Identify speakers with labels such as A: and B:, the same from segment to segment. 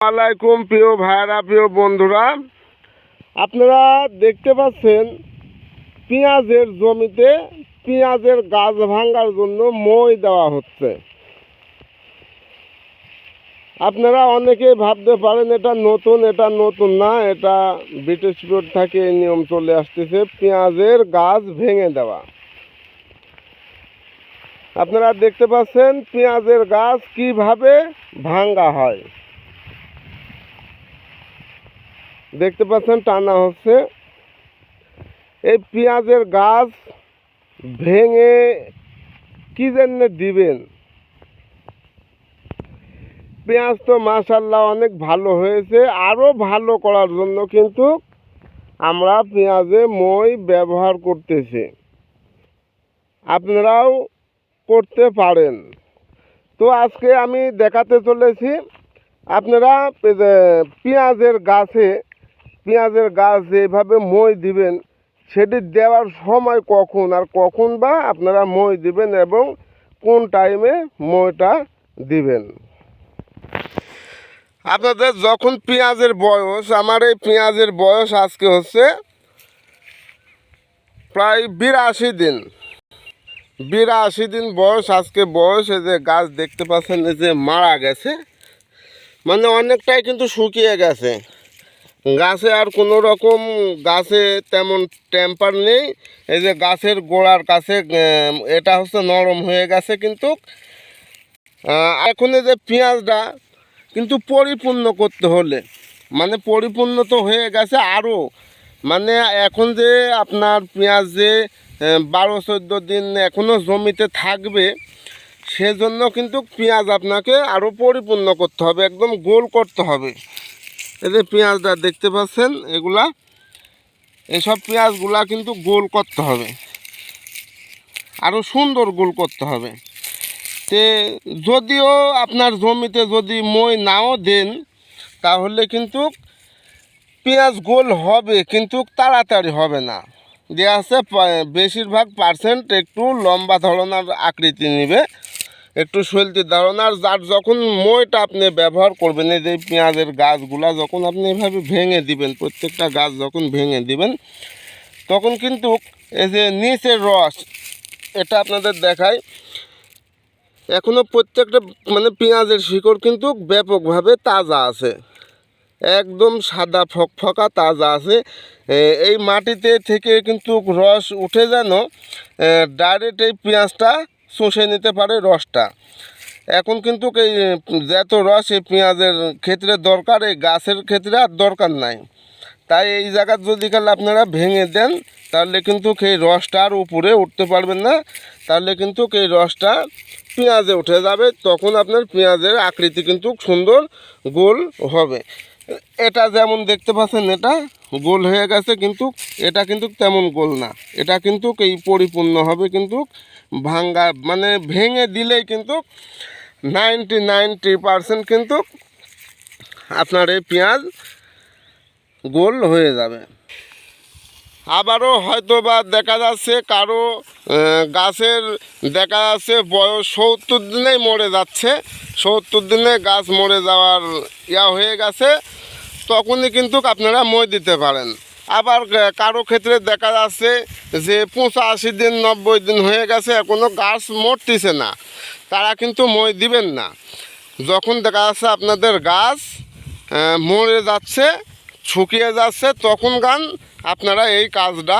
A: আলাইকুম প্রিয় ভাইরা, প্রিয় বন্ধুরা। আপনারা দেখতে পাচ্ছেন, পেঁয়াজের জমিতে পেঁয়াজের গাছ ভাঙার জন্য মই দেওয়া হচ্ছে। আপনারা অনেকেই ভাবতে পারেন, এটা নতুন এটা নতুন না, এটা ব্রিটিশ রোড থেকে এই নিয়ম চলে আসতেছে, পেঁয়াজের গাছ ভেঙে দেওয়া। আপনারা দেখতে পাচ্ছেন, পেঁয়াজের গাছ কীভাবে ভাঙ্গা হয়। দেখতে পাচ্ছেন, টানা হচ্ছে। এই পেঁয়াজের গাছ ভেঙে কি জন্য দিবেন? পেঁয়াজ তো মাশাল্লাহ অনেক ভালো হয়েছে আরও ভালো করার জন্য কিন্তু আমরা পেঁয়াজে মই ব্যবহার করতেছি। আপনারাও করতে পারেন। তো আজকে আমি দেখাতে চলেছি, আপনারা পেঁয়াজের গাছে পেঁয়াজের গাছ যেভাবে মই দিবেন, সেটি দেওয়ার সময় কখন আর কখন বা আপনারা মই দিবেন এবং কোন টাইমে মইটা দিবেন। আপনাদের যখন পেঁয়াজের বয়স, আমার এই পেঁয়াজের বয়স আজকে হচ্ছে প্রায় বিরাশি দিন। বিরাশি দিন বয়স, আজকে বয়স, এই যে গাছ দেখতে পাচ্ছেন, এই যে মারা গেছে। মানে অনেকটাই কিন্তু শুকিয়ে গেছে। গাছে আর কোনো রকম গাছে তেমন টেম্পার নেই। এই যে গাছের গোড়ার কাছে এটা হচ্ছে নরম হয়ে গেছে কিন্তু। এখন যে পেঁয়াজটা কিন্তু পরিপূর্ণ করতে হলে মানে পরিপূর্ণ তো হয়ে গেছে আরও মানে এখন যে আপনার পেঁয়াজ যে বারো, চোদ্দ দিন এখনও জমিতে থাকবে, সেজন্য কিন্তু পেঁয়াজ আপনাকে আরও পরিপূর্ণ করতে হবে, একদম গোল করতে হবে। যে পেঁয়াজটা দেখতে পাচ্ছেন, এগুলা, এসব পেঁয়াজগুলা কিন্তু গোল করতে হবে। আরও সুন্দর গোল করতে হবে। তে যদিও আপনার জমিতে যদি মই নাও দেন, তাহলে কিন্তু পেঁয়াজ গোল হবে, কিন্তু তাড়াতাড়ি হবে না। দেওয়া আছে বেশিরভাগ পার্সেন্ট একটু লম্বা ধরনের আকৃতি নেবে। একটু শৈলতি আর যার যখন মইটা আপনি ব্যবহার করবেন, এই যে পেঁয়াজের গাছগুলা যখন আপনি এভাবে ভেঙে দিবেন, প্রত্যেকটা গাছ যখন ভেঙে দিবেন, তখন কিন্তু এই যে নিচের রস, এটা আপনাদের দেখায় এখনও প্রত্যেকটা মানে পেঁয়াজের শিকড় কিন্তু ব্যাপকভাবে তাজা আছে, একদম সাদা ফকফকা তাজা আছে এই মাটিতে থেকে কিন্তু রস উঠে যেন ডাইরেক্ট এই পেঁয়াজটা চষে নিতে পারে রসটা। এখন কিন্তু এই যত রস এই পেঁয়াজের ক্ষেত্রে দরকার, এই গাছের ক্ষেত্রে আর দরকার নাই। তাই এই জায়গা যদি কাল আপনারা ভেঙে দেন, তাহলে কিন্তু এই রসটা আর উপরে উঠতে পারবেন না। তাহলে কিন্তু এই রসটা পেঁয়াজে উঠে যাবে, তখন আপনার পেঁয়াজের আকৃতি কিন্তু সুন্দর গোল হবে। এটা যেমন দেখতে পাচ্ছেন, এটা গোল হয়ে গেছে, কিন্তু এটা কিন্তু তেমন গোল না। এটা কিন্তু এই পরিপূর্ণ হবে, কিন্তু ভাঙ্গা মানে ভেঙে দিলেই কিন্তু নাইনটি নাইনটি পারসেন্ট কিন্তু আপনার এই পেঁয়াজ গোল হয়ে যাবে। আবারও হয়তো বা দেখা যাচ্ছে কারও গাছের দেখা যাচ্ছে বয়স সত্তর দিনেই মরে যাচ্ছে। সত্তর দিনে গাছ মরে যাওয়ার ইয়া হয়ে গেছে, তখনই কিন্তু আপনারা মই দিতে পারেন। আবার কারও ক্ষেত্রে দেখা যাচ্ছে যে পঁচাশি দিন, নব্বই দিন হয়ে গেছে এখনও গাছ মরতেছে না। তারা কিন্তু মই দিবেন না। যখন দেখা যাচ্ছে আপনাদের গাছ মরে যাচ্ছে, শুকিয়ে যাচ্ছে, তখন গান আপনারা এই কাজটা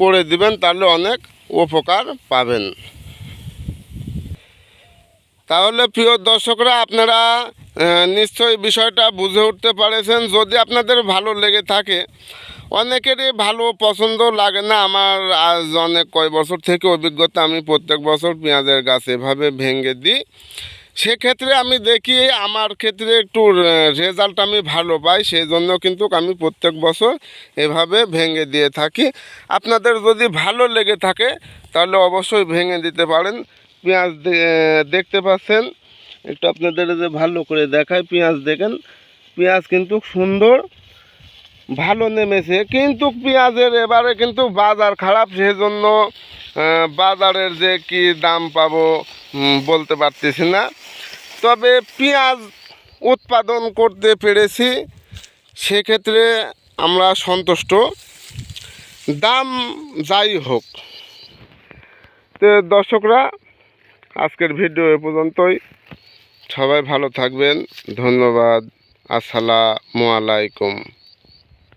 A: করে দিবেন, তাহলে অনেক উপকার পাবেন। তাহলে প্রিয় দর্শকরা, আপনারা নিশ্চয়ই বিষয়টা বুঝে উঠতে পারেছেন। যদি আপনাদের ভালো লেগে থাকে, অনেকেরই ভালো পছন্দ লাগে না। আমার আজ অনেক কয় বছর থেকে অভিজ্ঞতা, আমি প্রত্যেক বছর পেঁয়াজের গাছ এভাবে ভেঙে দিই। সেক্ষেত্রে আমি দেখি আমার ক্ষেত্রে একটু রেজাল্ট আমি ভালো পাই সেই জন্য কিন্তু আমি প্রত্যেক বছর এভাবে ভেঙে দিয়ে থাকি। আপনাদের যদি ভালো লেগে থাকে, তাহলে অবশ্যই ভেঙে দিতে পারেন। পেঁয়াজ দেখতে পাচ্ছেন? একটু আপনাদের যে ভালো করে দেখায় পেঁয়াজ দেখেন। পেঁয়াজ কিন্তু সুন্দর, ভালো নেমেছে, কিন্তু পেঁয়াজের এবারে কিন্তু বাজার খারাপ, সেজন্য বাজারের যে কি দাম পাবো বলতে পারতেছি না। তবে পেঁয়াজ উৎপাদন করতে পেরেছি, সেক্ষেত্রে আমরা সন্তুষ্ট। দাম যাই হোক। তো দর্শকরা, আজকের ভিডিও এ পর্যন্তই। সবাই ভালো থাকবেন। ধন্যবাদ। আসসালামু আলাইকুম।